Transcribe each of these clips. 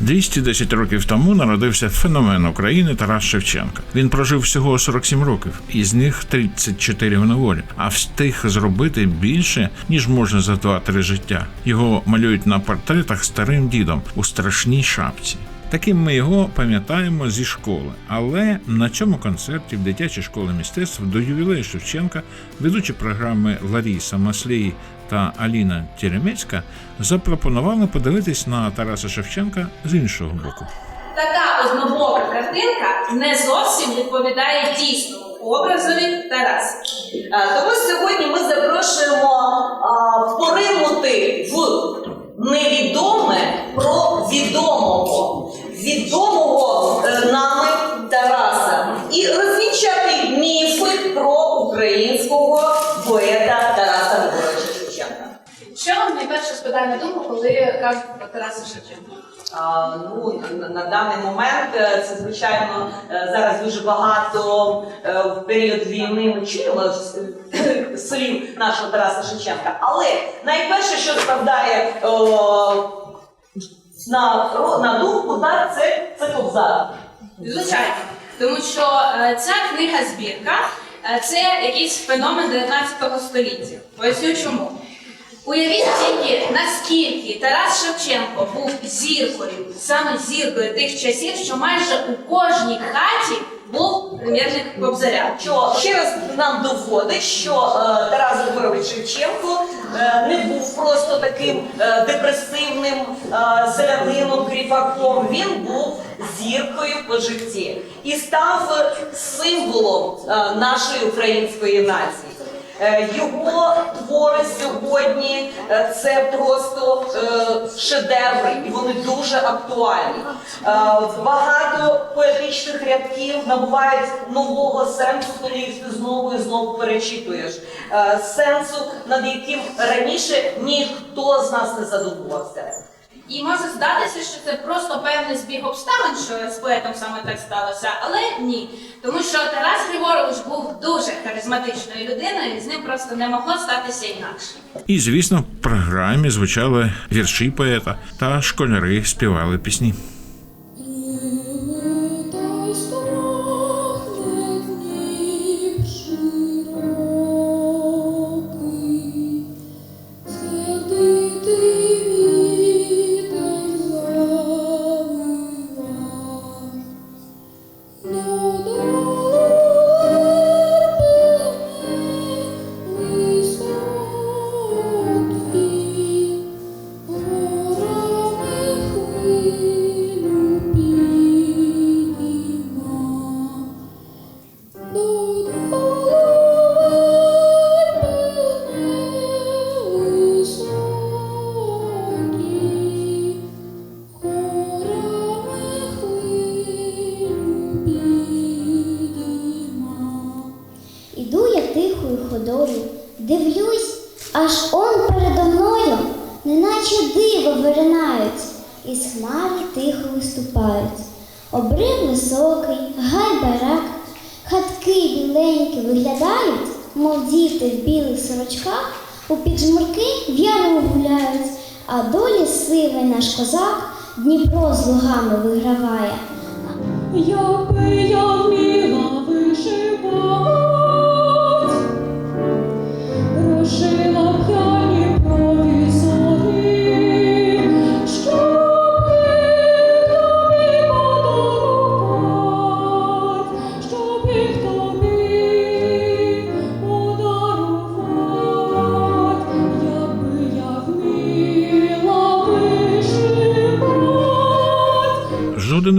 210 років тому народився феномен України Тарас Шевченко. Він прожив всього 47 років, із них 34 в неволі, а встиг зробити більше ніж можна за 2-3 життя. Його малюють на портретах старим дідом у страшній шапці. Таким ми його пам'ятаємо зі школи. Але на цьому концерті в дитячій школі мистецтв до ювілею Шевченка ведучі програми Ларіса Маслій та Аліна Тіремецька запропонували подивитись на Тараса Шевченка з іншого боку. Така однобока картинка не зовсім відповідає дійсному образові Тараса. Тараса Шевченка? Ну, на, даний момент е, це звичайно е, зараз дуже багато е, в період війни ми чуємо слів нашого Тараса Шевченка. Але найперше, що спадає на, на думку, так, це, це кобзар. Звичайно, тому що ця книга збірка це якийсь феномен 19 століття. Поясню чому. Уявіть тільки, наскільки Тарас Шевченко був зіркою, саме зіркою тих часів, що майже у кожній хаті був примірник Кобзаря. Що ще раз нам доводить, що е, Тарас Григорович Шевченко е, не був просто таким е, депресивним е, селянином, кріпаком. Він був зіркою по житті і став символом е, нашої української нації. Е, Його твори сьогодні е, це просто е, шедеври, і вони дуже актуальні. Багато поетичних рядків набувають нового сенсу, коли їх ти знову і знову перечитуєш. Сенсу, над яким раніше ніхто з нас не задумувався. І може здатися, що це просто певний збіг обставин, що з поетом саме так сталося, але ні. Тому що Тарас Григорович був дуже харизматичною людиною, і з ним просто не могло статися інакше. І, звісно, в програмі звучали вірші поета та школяри співали пісні. Ooh. Долі сивий наш козак Дніпро з лугами виграває. Якби я вміла вишивать,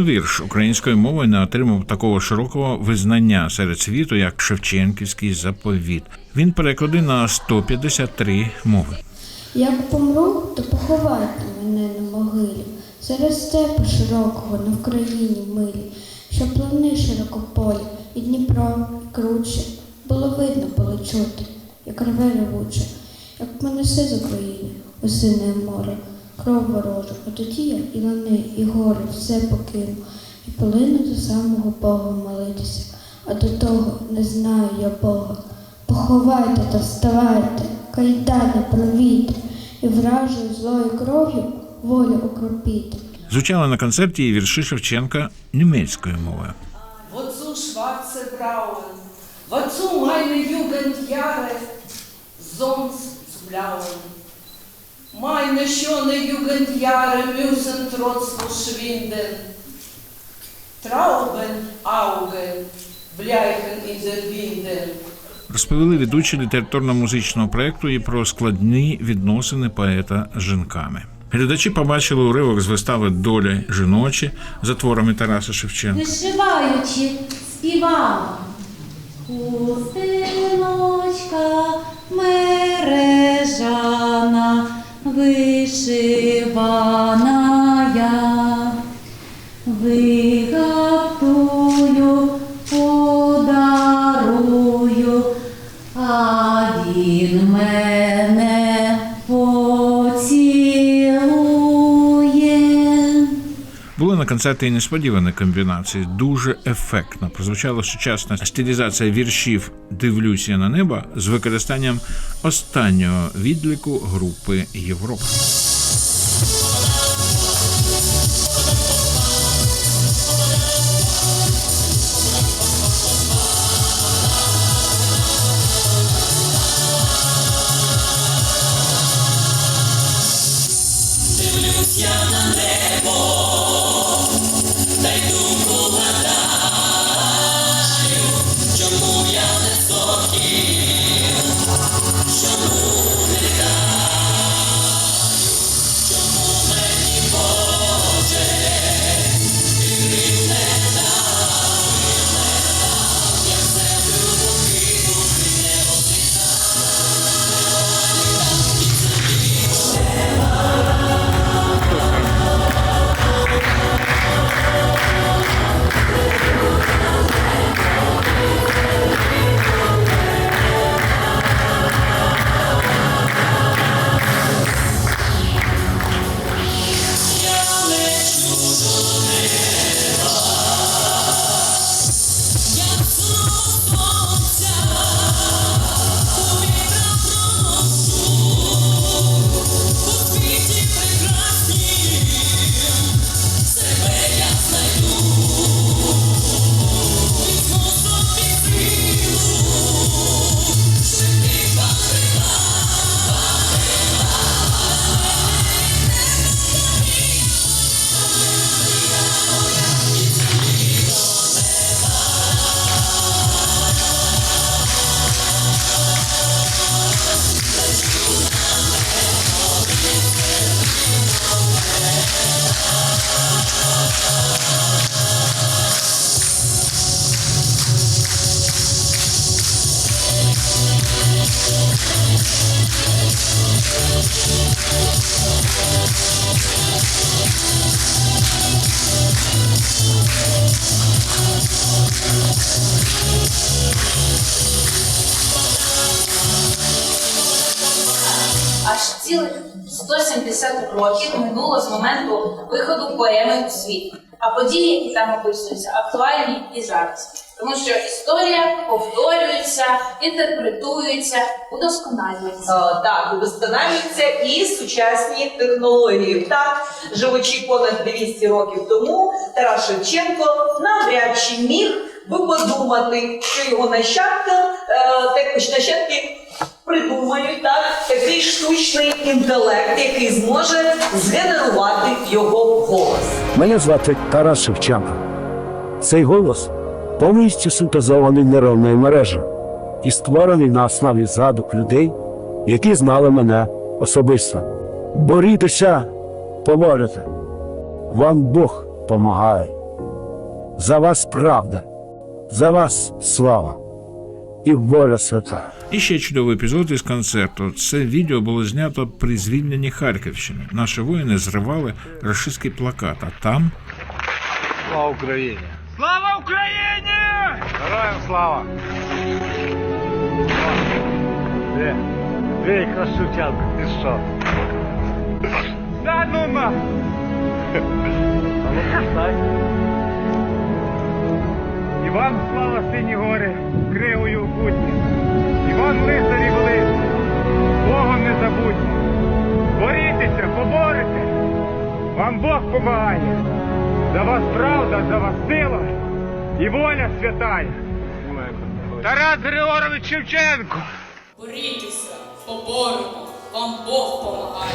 вірш української мови не отримав такого широкого визнання серед світу, як Шевченківський заповіт. Він переклади на 153 мови. Як помру, то поховайте мене на могилі, серед степу широкого на Вкраїні милі, щоб плани широкополі і Дніпро круче, було видно, було чути, як рве ревуче, як понесе з України у сине море, кров ворожу, а тоді я і лани, і гори все покину, і полину до самого Бога молитися, а до того не знаю я Бога. Поховайте та вставайте, кайдани провійте, і вражою злою кров'ю волю окропіте. Звучали на концерті і вірші Шевченка німецькою мовою. Wozu schwarze Brauen? Wozu meine Jugendjahre sonst zu blauen? Meine schöne Jugendjahre müssen trotz verschwinden. Traubenaugen bleichen in den Winden. Розповіли ведучі літературно-музичного проєкту і про складні відносини поета з жінками. Глядачі побачили уривок з вистави Доля жіночі за творами Тараса Шевченка. вишиваючи, співала. Хустиночка мережана, вишивана І несподівані комбінації. Дуже ефектно прозвучала сучасна стилізація віршів Дивлюся на небо з використанням останнього відліку групи Європа. Аж цілих 170 років минуло з моменту виходу поеми у світ, а події, які там описуються, актуальні і зараз. Тому що історія повторюється, інтерпретується, удосконалюється. Е, Так, удосконалюються і сучасні технології. Так, живучи понад 200 років тому, Тарас Шевченко навряд чи міг би подумати, що його нащадки, е, нащадки придумають так, такий штучний інтелект, який зможе згенерувати його голос. Мене звати Тарас Шевченко. Цей голос повністю синтезований нейронною мережею і створений на основі згадок людей, які знали мене особисто. Борітеся, поборете. Вам Бог помагає. За вас правда, за вас слава і воля свята. І ще чудовий епізод із концерту. Це відео було знято при звільненні Харківщини. Наші воїни зривали рашистський плакат, а там Слава Україні! Слава Україні! Героям слава! Де? Де Ти що? Да ну на! Іван слава сині гори, кривою путні. Іван лицарі великі, Богом не забудьте. Борітеся, поборете. Вам Бог помагає. За вас правда, за вас сила і воля святая. Тарас Григорович Шевченко. Борітеся, поборемо, вам Бог помагає.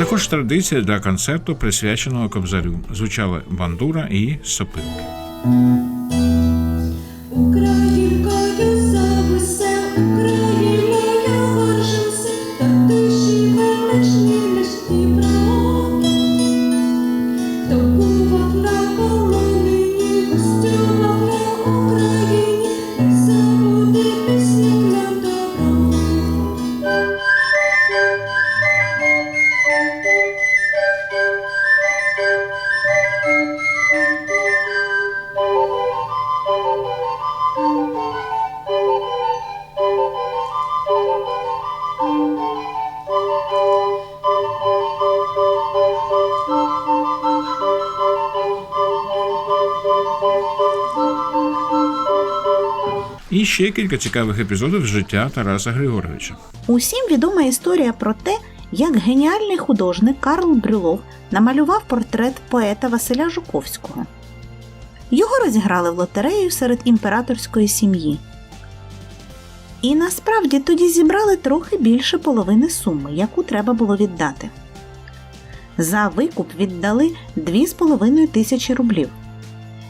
Також традиція для концерту, присвяченого Кобзарю. Звучали бандура і сопилки. І ще кілька цікавих епізодів з життя Тараса Григоровича. Усім відома історія про те, як геніальний художник Карл Брюлов намалював портрет поета Василя Жуковського. Його розіграли в лотерею серед імператорської сім'ї. І насправді тоді зібрали трохи більше половини суми, яку треба було віддати. За викуп віддали 2,5 тисячі рублів.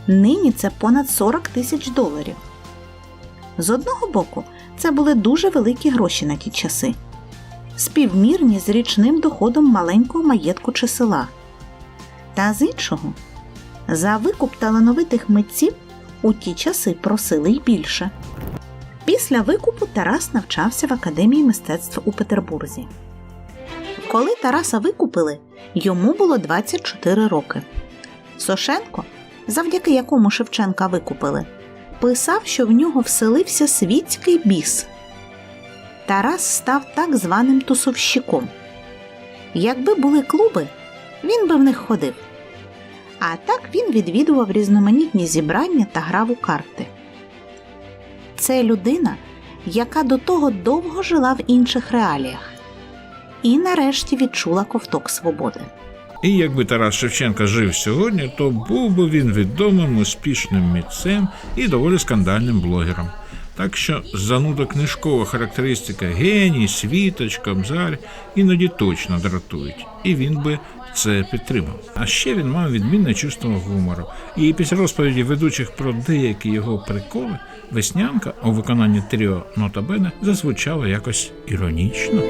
Нині це понад 40 тисяч доларів. З одного боку, це були дуже великі гроші на ті часи, співмірні з річним доходом маленького маєтку чи села. Та з іншого, за викуп талановитих митців у ті часи просили й більше. Після викупу Тарас навчався в Академії мистецтв у Петербурзі. Коли Тараса викупили, йому було 24 роки. Сошенко, завдяки якому Шевченка викупили, писав, що в нього вселився світський біс. Тарас став так званим тусовщиком. Якби були клуби, він би в них ходив. А так він відвідував різноманітні зібрання та грав у карти. Це людина, яка до того довго жила в інших реаліях, і нарешті відчула ковток свободи. І якби Тарас Шевченка жив сьогодні, то був би він відомим успішним митцем і доволі скандальним блогером. Так що зануда книжкова характеристика геній, світоч, кобзар іноді точно дратують, і він би це підтримав. А ще він мав відмінне чувство гумору. І після розповіді ведучих про деякі його приколи, веснянка у виконанні тріо Нотабене зазвучала якось іронічно.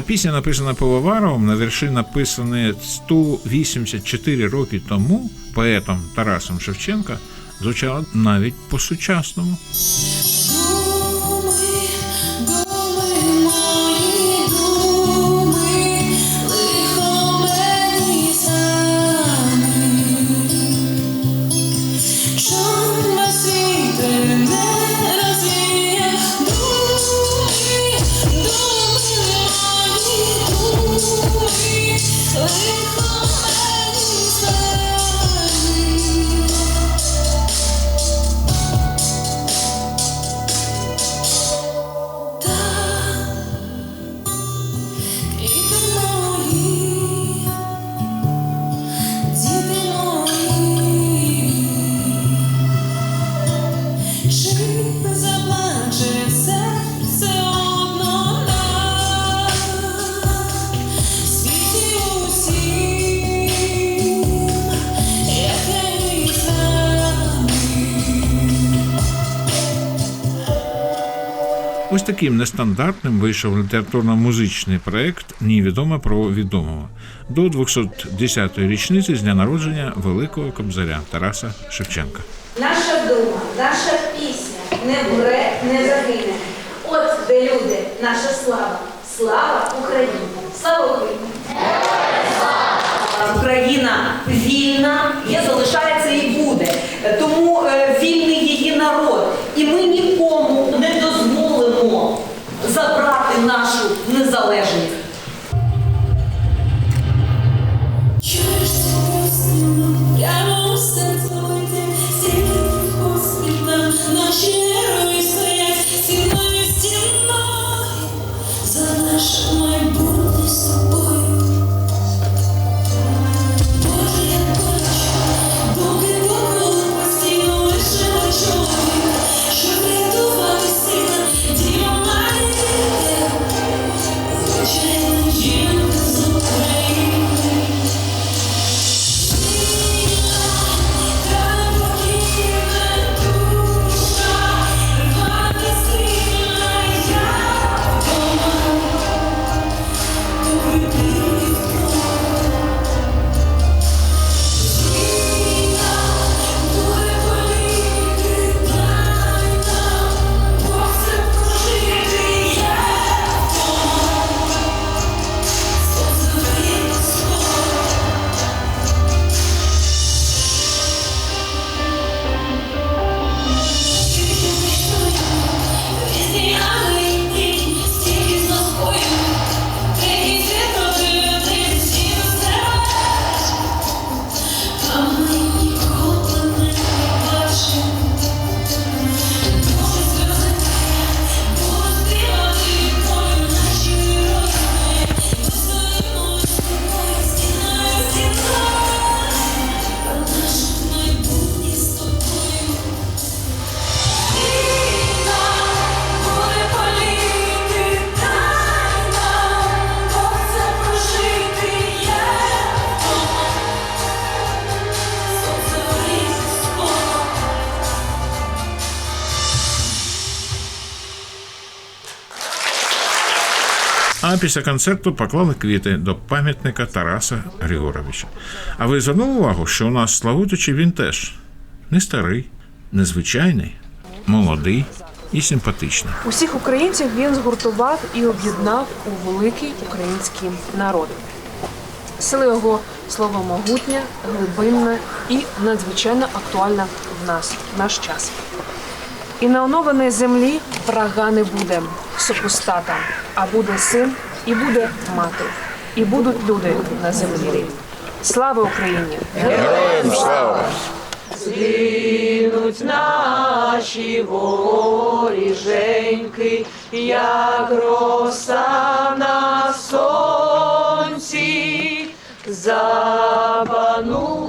А пісня, написана Пивоваровим, на вірші написані 184 роки тому поетом Тарасом Шевченка, звучала навіть по-сучасному. Ось таким нестандартним вийшов літературно-музичний проект Невідоме про відомого до 210-ї річниці з дня народження великого кобзаря Тараса Шевченка. Наша дума, наша пісня не вмре, не загине. От де люди, наша слава. Слава Україні! Слава Україні! Україна вільна, є, залишається і буде. Тому А після концерту поклали квіти до пам'ятника Тараса Григоровича. А ви звернули увагу, що у нас Славутичі він теж не старий, незвичайний, молодий і симпатичний. Усіх українців він згуртував і об'єднав у великий український народ. Сила його слово могутнє, глибинне і надзвичайно актуальне в нас, в наш час. І на оновленій землі врага не буде супостата, а буде син, і буде мати, і будуть люди на землі. Слава Україні! Героям! Згинуть наші воріженьки, як роса на сонці, запанує